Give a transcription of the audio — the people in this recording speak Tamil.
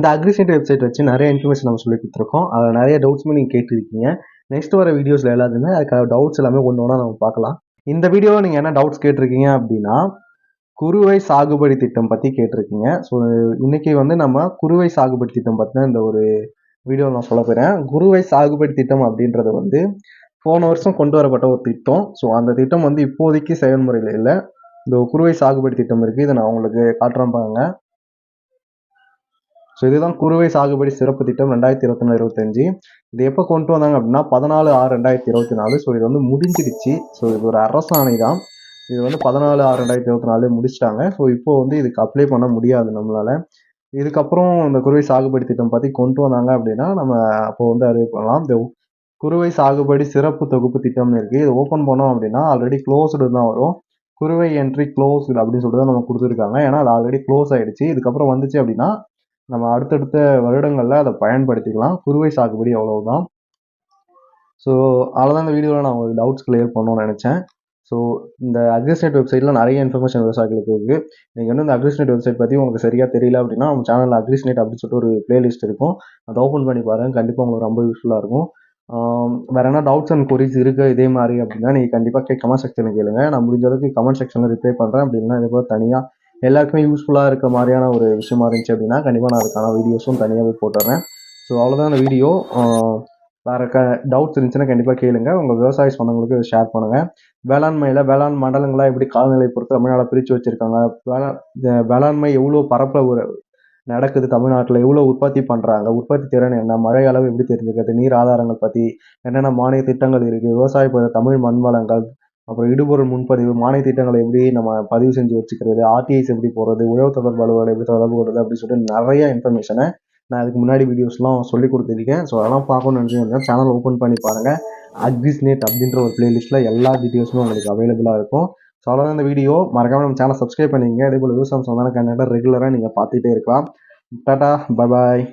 இந்த அக்ரிசென்ட் வெப்சைட் வச்சு நிறைய இன்ஃபர்மேஷன் நம்ம சொல்லி கொடுத்துருக்கோம். அதில் நிறைய டவுட்ஸுமே நீங்கள் கேட்டிருக்கீங்க. நெக்ஸ்ட் வர வீடியோஸில் எல்லாத்துமே அதுக்கான டவுட்ஸ் எல்லாமே ஒன்று ஒன்றா நம்ம பார்க்கலாம். இந்த வீடியோவில் நீங்கள் என்ன டவுட்ஸ் கேட்டிருக்கீங்க அப்படின்னா குறுவை சாகுபடி திட்டம் பற்றி கேட்டிருக்கீங்க. ஸோ இன்றைக்கி வந்து நம்ம குறுவை சாகுபடி திட்டம் பற்றின இந்த ஒரு வீடியோ நான் சொல்ல போகிறேன் குறுவை சாகுபடி திட்டம் அப்படின்றது வந்து போன வருஷம் கொண்டு வரப்பட்ட ஒரு திட்டம். ஸோ அந்த திட்டம் வந்து இப்போதைக்கு செயல்முறையில் இல்லை. இந்த குறுவை சாகுபடி திட்டம் இருக்குது இதை நான் உங்களுக்கு காட்டுறேன் பாருங்க. ஸோ இதுதான் குறுவை சாகுபடி சிறப்பு திட்டம் ரெண்டாயிரத்தி இருபத்தி நாலு இருபத்தஞ்சு இது எப்போ கொண்டு வந்தாங்க அப்படின்னா பதினாலு ஆறு ரெண்டாயிரத்தி இருபத்தி நாலு. ஸோ இது வந்து முடிஞ்சிடுச்சு. ஸோ இது ஒரு அரசாணை தான் இது வந்து பதினாலு ஆறு ரெண்டாயிரத்தி இருபத்தி நாலு முடிச்சிட்டாங்க. ஸோ இப்போ வந்து இதுக்கு அப்ளை பண்ண முடியாது நம்மளால. இதுக்கப்புறம் இந்த குறுவை சாகுபடி திட்டம் பற்றி கொண்டு வந்தாங்க அப்படின்னா நம்ம அப்போ வந்து அறிவிப்பலாம் இந்த குறுவை சாகுபடி சிறப்பு தொகுப்பு திட்டம்னு இருக்குது இது ஓப்பன் பண்ணோம் அப்படின்னா ஆல்ரெடி க்ளோஸ்டு தான் வரும். குறுவை என்ட்ரி க்ளோஸ்டு அப்படின்னு சொல்லிட்டு தான் நம்ம கொடுத்துருக்காங்க. ஏன்னா அது ஆல்ரெடி க்ளோஸ் ஆகிடுச்சு இதுக்கப்புறம் வந்துச்சு அப்படின்னா நம்ம அடுத்தடுத்த வருடங்களில் அதை பயன்படுத்திக்கலாம். குறுவை சாகுபடி அவ்வளவுதான். ஸோ அவ்வளோதான் இந்த வீடியோவில் நான் உங்களுக்கு டவுட்ஸ் கிளியர் பண்ணணும்னு நினச்சேன். ஸோ இந்த அக்ரிஸ்டேட் வெப்சைட்டில் நிறைய இன்ஃபர்மேஷன் விவசாயிகளுக்கு இருக்குது நீங்கள் வந்து இந்த அக்ரிஸ்டேட் வெப்சைட் பற்றி உங்களுக்கு சரியாக தெரியல அப்படின்னா நம்ம சேனலில் அக்ரிஸ்னேட் அப்படின்னு சொல்லிட்டு ஒரு பிளேலிஸ்ட் இருக்கும். அதை ஓப்பன் பண்ணி பாருங்கள் கண்டிப்பாக உங்களுக்கு ரொம்ப யூஸ்ஃபுல்லாக இருக்கும். வேறு வேற என்ன டவுட்ஸ் அண்ட் கொரிஸ் இருக்கு இதே மாதிரி அப்படின்னா நீங்கள் கண்டிப்பாக கமெண்ட் செக்ஷனில் கேளுங்க. நான் முடிஞ்ச அளவுக்கு கமெண்ட் செக்ஷனில் ரிப்ளை பண்ணுறேன் அப்படின்னா இதே போல் தனியாக எல்லாருக்குமே யூஸ்ஃபுல்லாக இருக்க மாதிரியான ஒரு விஷயமா இருந்துச்சு அப்படின்னா கண்டிப்பாக நான் அதுக்கான வீடியோஸும் தனியாகவே போட்டுறேன். ஸோ அவ்வளோதான் அந்த வீடியோ வேறு க டவுட்ஸ் இருந்துச்சுன்னா கண்டிப்பாக கேளுங்க. உங்கள் விவசாய சொந்தங்களுக்கு ஷேர் பண்ணுங்கள் வேளாண்மையில் வேளாண் மண்டலங்களாக எப்படி காலநிலை பொறுத்து தமிழ்நாடு பிரித்து வச்சுருக்காங்க? வேளா வேளாண்மை எவ்வளோ பரப்பில் ஒரு நடக்குது தமிழ்நாட்டில்? எவ்வளோ உற்பத்தி பண்ணுறாங்க உற்பத்தி திறன் என்ன? மழை அளவு எப்படி தெரிஞ்சுக்கிறது? நீர் ஆதாரங்கள் பற்றி என்னென்ன மானிய திட்டங்கள் இருக்குது விவசாய தமிழ் மண் வளங்கள் அப்புறம் இடுபொருள் முன்பதிவு மானிய திட்டங்களை எப்படி நம்ம பதிவு செஞ்சு வச்சுக்கிறது ஆர்டிஐஸ் எப்படி போகிறது உழவு தொடர்பு அலுவலர் எப்படி தொடர்பு கொள்வது அப்படின்னு சொல்லிட்டு நிறைய இன்ஃபர்மேஷனை நான் அதுக்கு முன்னாடி வீடியோஸ்லாம் சொல்லி கொடுத்துருக்கேன். ஸோ அதெல்லாம் பார்க்கணும்னு நினச்சிங்கன்னா சேனல் ஓப்பன் பண்ணி பாருங்கள் அக்ரிஸ்நெட் அப்படின்ற ஒரு பிளேலிஸ்ட்டில் எல்லா டீட்டெயில்ஸுமே உங்களுக்கு அவைலபிளாக இருக்கும். ஸோ அவ்வளோதான் இந்த வீடியோ மறக்காமல் நம்ம சேனல் சப்ஸ்கிரைப் பண்ணிங்க அதே போல் விவசாயம் சொந்தமான கண்டிப்பாக ரெகுலராக நீங்கள் பார்த்துட்டே இருக்கலாம். டாட்டா பாய்